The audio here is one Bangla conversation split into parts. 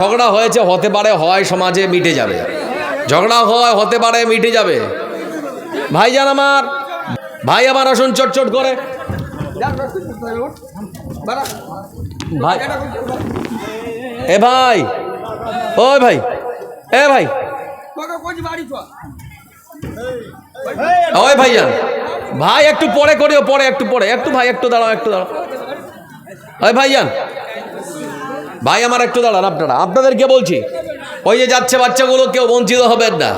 ঝগড়া হয়েছে, হতে পারে হয় সমাজে মিটে যাবে। ঝগড়া হয়, হতে পারে মিটে যাবে। ভাই ভাইজান আমার, ভাই আমার আসুন চটচট করে। ভাই। এ ভাই, ওই ভাই, এ ভাই। ওই ভাইজান, ভাই একটু পরে করিও, পরে একটু পরে, একটু ভাই, একটু দাঁড়াও একটু দাঁড়াও। ওই ভাইজান ভাই, আমার একটু দাঁড়ান আপনারা। আপনাদেরকে বলছি, ওই যে যাচ্ছে বাচ্চাগুলো, কেউ বঞ্চিত হবেন না।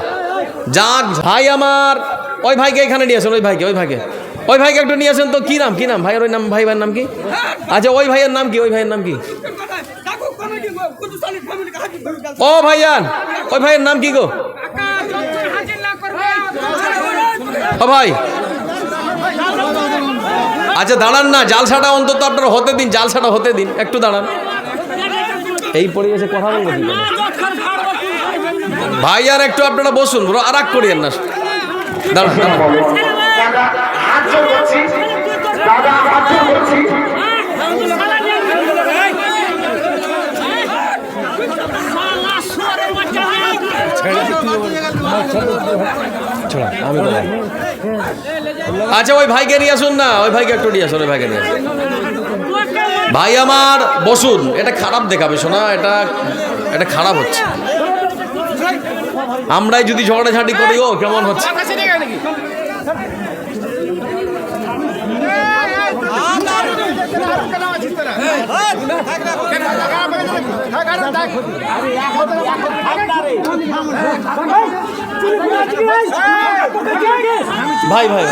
যাক, ভাই আমার, ওই ভাইকে এখানে নিয়ে আসেন, ওই ভাইকে ওই ভাইকে। ওই ভাইকে একটু নিয়ে আসেন তো, কি নাম কি নাম? ভাইয়ের ওই নাম, ভাই, ভাইয়ের নাম কি? আচ্ছা ওই ভাইয়ের নাম কি, ওই ভাইয়ের নাম কি? ও ভাইয়ান ওই ভাইয়ের নাম কি গো? ও ভাই। আচ্ছা দাঁড়ান না, জালসাটা অন্তত আপনারা হতে দিন, জালসাটা হতে দিন, একটু দাঁড়ান। এই পরিবেশে কথা বলব কি? ভাই আর একটু আপনারা বসুন বড় আর করিয়েন না দাঁড়ান দাঁড়ান। দাদা হাত জোর করছি দাদা হাত জোর করছি আচ্ছা ওই ভাইকে নিয়ে আসুন না ওই ভাইকে একটু নিয়ে আসুন ওই ভাইকে নিয়ে আসুন ভাই আমার, বসুন। এটা খারাপ দেখাবে শোনা এটা এটা খারাপ হচ্ছে। আমরাই যদি ঝগড়াঝাটি করি, ও কেমন হচ্ছে? ভাই ভাই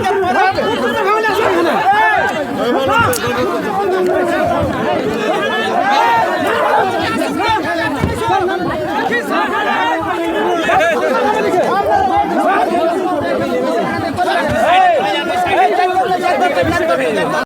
¡Vamos!